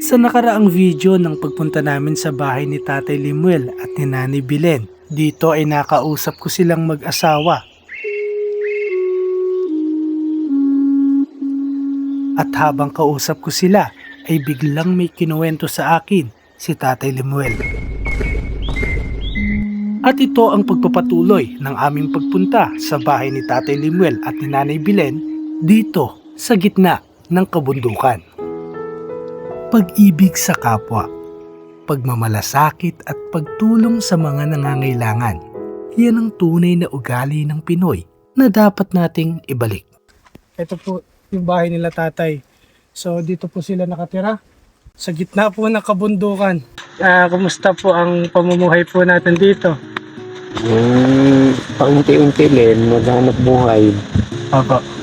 Sa nakaraang video ng pagpunta namin sa bahay ni Tatay Limuel at ni Nani Bilen, dito ay nakausap ko silang mag-asawa. At habang kausap ko sila, ay biglang may kinuwento sa akin si Tatay Limuel. At ito ang pagpapatuloy ng aming pagpunta sa bahay ni Tatay Limuel at ni Nanay Bilen dito sa gitna ng kabundukan. Pag-ibig sa kapwa, pagmamalasakit at pagtulong sa mga nangangailangan. Yan ang tunay na ugali ng Pinoy na dapat nating ibalik. Ito po yung bahay nila tatay. So dito po sila nakatira sa gitna po ng kabundukan. Ah, kumusta po ang pamumuhay po natin dito? Yung paunti-unti din, maghanap buhay. Opo.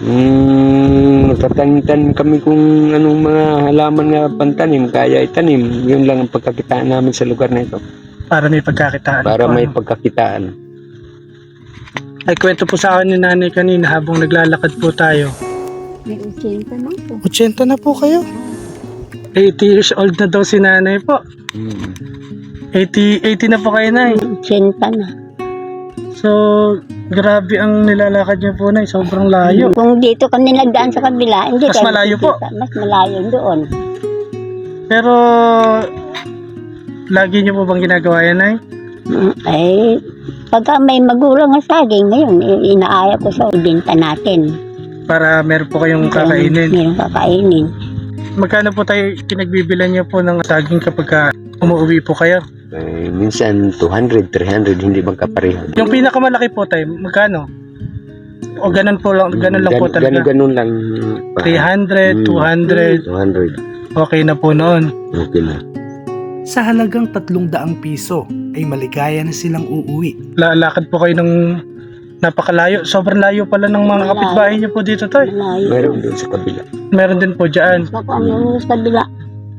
Mm, nagtatanim kami kung anong mga halaman na pantanim, kaya itanim. Yun lang ang pagkakitaan namin sa lugar na ito. Para may pagkakitaan. Para po, may ano? pagkakitaan. Ay kwento po sa akin ni nanay kanina habang naglalakad po tayo. May 80 na po. 80 na po kayo. 80 years old na daw si nanay po. Mm. 80, 80 na po kayo na 80 na. So, grabe ang nilalakad niyo po na Sobrang layo. Kung dito kami nagdaan sa kabila, hindi Mas tayo malayo po. nakikita. Mas malayo doon. Pero, lagi niyo po bang ginagawa yan ay? Mm, Ay, pagka may magulang na saging, ngayon, i- inaaya ko sa ibenta natin. Para meron po kayong kakainin. Meron kakainin. Magkano po tayo pinagbibilan niyo po ng saging kapag ka umuwi po kayo? Eh, minsan 200, 300, hindi magkapareho. Yung pinakamalaki po tayo, magkano? O ganun po lang, ganun lang po Gan- talaga. Ganun, ganun lang. 300, Mm. 200, 200. okay na po noon. Okay na. Sa halagang 300 piso ay maligaya na silang uuwi. Lalakad po kayo ng napakalayo. Sobrang layo pala ng mga kapitbahay niyo po dito, Tay. Malayo. Meron doon sa kabila. Meron din po dyan. Baka sa kabila.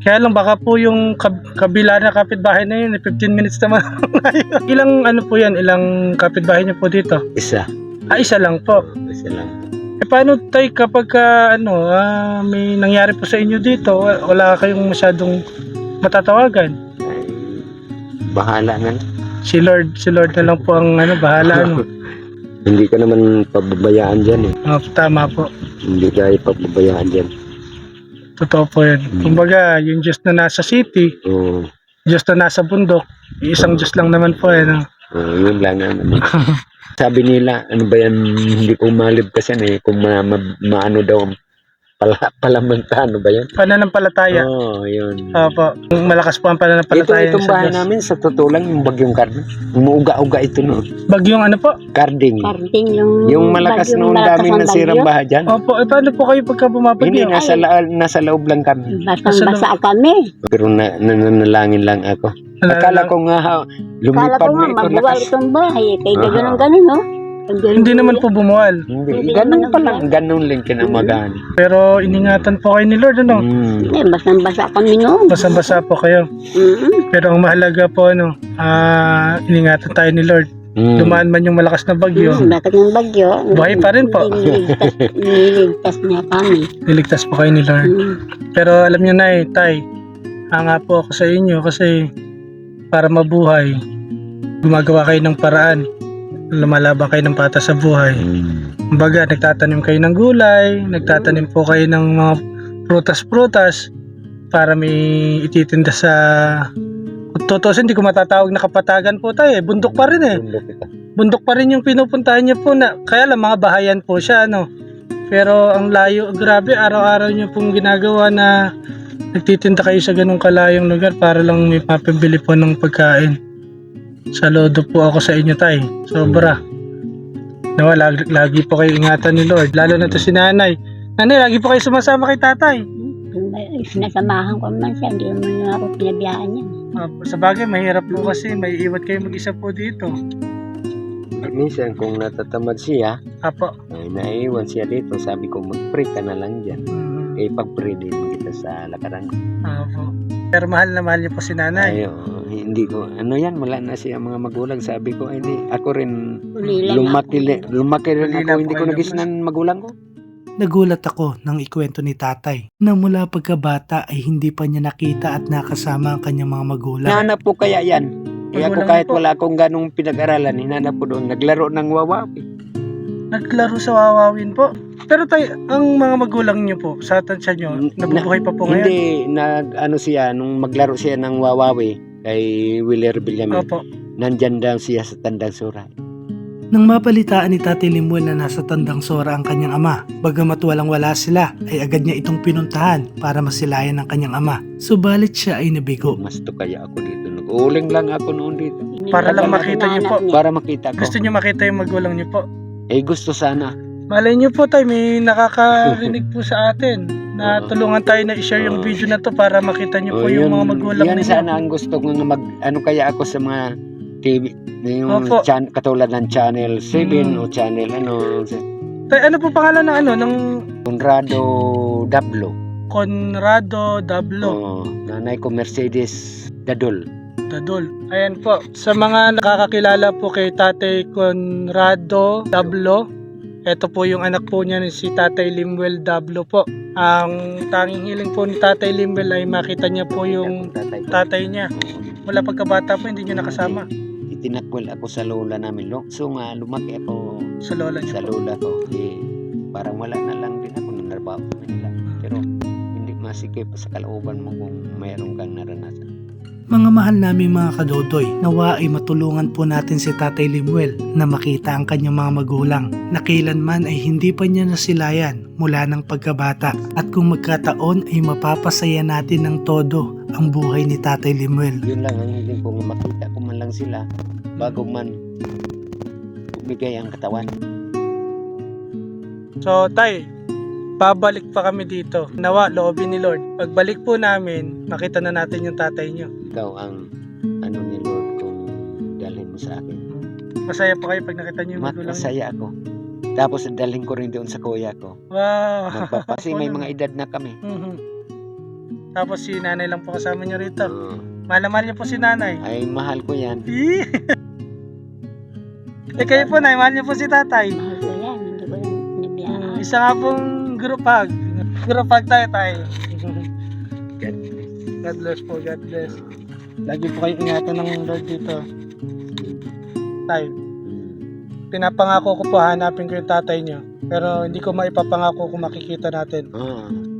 Kaya lang baka po yung kab- kabila na kapitbahay na yun, eh, 15 minutes naman. ilang ano po yan, ilang kapitbahay niyo po dito? Isa. Ah, isa lang po. Isa lang. Eh paano tay kapag ka, ano, ah, may nangyari po sa inyo dito, wa- wala kayong masyadong matatawagan? Ay, bahala na. Si Lord, si Lord na lang po ang ano, bahala. Ano. Hindi ka naman pababayaan dyan eh. Ah, tama po. Hindi ka pababayaan dyan. Totoo po yun. Mm. Kumbaga, yung Diyos na nasa city, Oo. Diyos na nasa bundok, isang Diyos lang naman po. Eh, no? Oo, yun lang naman. Sabi nila, ano ba yan, hindi ko malib kasi eh, kung ma, ma, maano daw, pala, palamanta, ano ba yan? Pananampalataya. Oo, yun. Opo. Malakas po ang Ito, pananampalataya itong sa bahay Diyos. namin, sa totoo lang, yung bagyong karding. Umuuga-uga ito noon. Bagyong ano po? Karding. Karting yung... Yung malakas bagyong noong malakas daming ang nasirang bagyo. bahay dyan. Opo, eh paano po kayo pagka Hindi, bumabagyo? nasa, la, nasa loob lang kami. Basang-basa kami. Pero na, nananalangin lang ako. Akala ko nga, ha, Kala lumipad ko na nga, ito. mabuwal Lakas. itong bahay. eh. Kaya Aha. ganun ganun, no? Hindi naman po bumuwal. Hindi, ganun naman pa lang. Ganun lang kinamagaan. Pero iningatan po kayo ni Lord, ano? Mm. Eh, basang-basa kami noon. Basa-basa po kayo. Mm-mm. Pero ang mahalaga po, ano, ah, iningatan tayo ni Lord. Mm. Dumaan man yung malakas na bagyo, Mm, Bakit ng bagyo? Buhay pa rin po. Niligtas, niligtas niya kami. niligtas po kayo ni Lord. Mm. Pero alam niyo na eh, tay, hanga po ako sa inyo kasi para mabuhay, gumagawa kayo ng paraan. Lumalaban kayo ng pata sa buhay. Kumbaga, nagtatanim kayo ng gulay, nagtatanim po kayo ng mga prutas-prutas para may ititinda sa... Totoo, hindi ko matatawag na kapatagan po tayo eh. Bundok pa rin eh. Bundok pa rin yung pinupuntahan niyo po na kaya lang mga bahayan po siya ano. Pero ang layo, grabe araw-araw niyo pong ginagawa na nagtitinda kayo sa ganung kalayong lugar para lang may papabili po ng pagkain. Saludo po ako sa inyo tay. Sobra. Nawa, lagi, lagi po kayo ingatan ni Lord. Lalo na to si nanay. Nanay, lagi po kayo sumasama kay tatay. Sinasamahan ko naman siya, hindi naman niya ako pinabiyaan niya. Ah, sa bagay, mahirap po kasi may iwat kayo mag-isa po dito. Minsan kung natatamad siya, Apo. ay naiwan siya dito. Sabi ko, mag-pray ka na lang dyan. Mhm. Eh, pag-pray din kita sa lakaran. Apo. Pero mahal na mahal niyo po si nanay. Ay, oo, hindi ko, ano yan, wala na siya mga magulang. Sabi ko, hindi, ako rin, lumaki, lumaki rin ako, hindi ko nagisnan magulang ko. Nagulat ako nang ikwento ni tatay na mula pagkabata ay hindi pa niya nakita at nakasama ang kanyang mga magulang. Hinanap po kaya yan. Kaya ako kahit wala akong ganong pinag-aralan, hinanap po doon. Naglaro ng wawapi. Naglaro sa wawawin po. Pero tay, ang mga magulang niyo po sa tansya niyo, nabubuhay pa po ngayon? Hindi, nag, ano siya, nung maglaro siya ng wawawi kay Willer Villamin, Opo. nandyan daw siya sa Tandang Sura. Nang mapalitaan ni Tati Limuel na nasa Tandang Sora ang kanyang ama, bagamat walang wala sila, ay agad niya itong pinuntahan para masilayan ang kanyang ama. Subalit siya ay nabigo. Mas to kaya ako dito. Nag-uuling lang ako noon dito. Para lang makita niyo po. Para makita ko. Gusto niyo makita yung magulang niyo po? Eh gusto sana. Malay niyo po tayo, may nakakarinig po sa atin na Oo. tulungan tayo na i-share yung Oo. video na to para makita niyo po Oh, yung yun- mga magulang Yan ninyo. sana ang gusto ko nga mag, ano kaya ako sa mga TV, yung Opo. chan, katulad ng Channel 7 Mm. o Channel ano, Tay, ano po pangalan ng ano, ng Conrado Dablo. Conrado Dablo. Oh, nanay ko Mercedes Dadol. Dadol. Ayan po. Sa mga nakakakilala po kay Tatay Conrado Dablo, ito po yung anak po niya si Tatay Limuel Dablo po. Ang tanging hiling po ni Tatay Limuel ay makita niya po yung tatay niya. Mula pagkabata po, hindi niya nakasama Itinakwil ako sa lola namin. So nga, lumaki ako sa lola niya sa lola ko. Eh, parang wala na lang din ako nung narbaho sa Manila. Pero hindi masikip sa kalooban mo kung mayroon kang naranasan. Mga mahal namin mga kadodoy, nawa ay matulungan po natin si Tatay Limuel na makita ang kanyang mga magulang na kailanman ay hindi pa niya nasilayan mula ng pagkabata at kung magkataon ay mapapasaya natin ng todo ang buhay ni Tatay Limuel. Yun lang ang hiling ko nga makita ko man lang sila bago man bumigay ang katawan. So tay, babalik pa kami dito. Nawa, loobin ni Lord. Pagbalik po namin, makita na natin yung tatay niyo. Ikaw ang ano ni Lord kung dalhin mo sa akin. Masaya pa kayo pag nakita niyo yung magulang niyo. Masaya ako. Tapos dalhin ko rin doon sa kuya ko. Wow! Magpapa- Kasi may mga edad na kami. Mhm. Tapos si nanay lang po kasama niyo rito. Oo. Mahal na mahal niyo po si nanay. ay mahal ko yan. Ih! eh kayo po, nay, mahal niyo po si tatay. Mahal ko yan, hindi ko yan nabiyaan. Isa nga pong group hug. Group hug tayo tayo. God bless. God bless po, God bless. Lagi po kayo ingatan ng Lord dito. Tayo, pinapangako ko po hanapin ko yung tatay niyo. Pero hindi ko maipapangako kung makikita natin. Oo.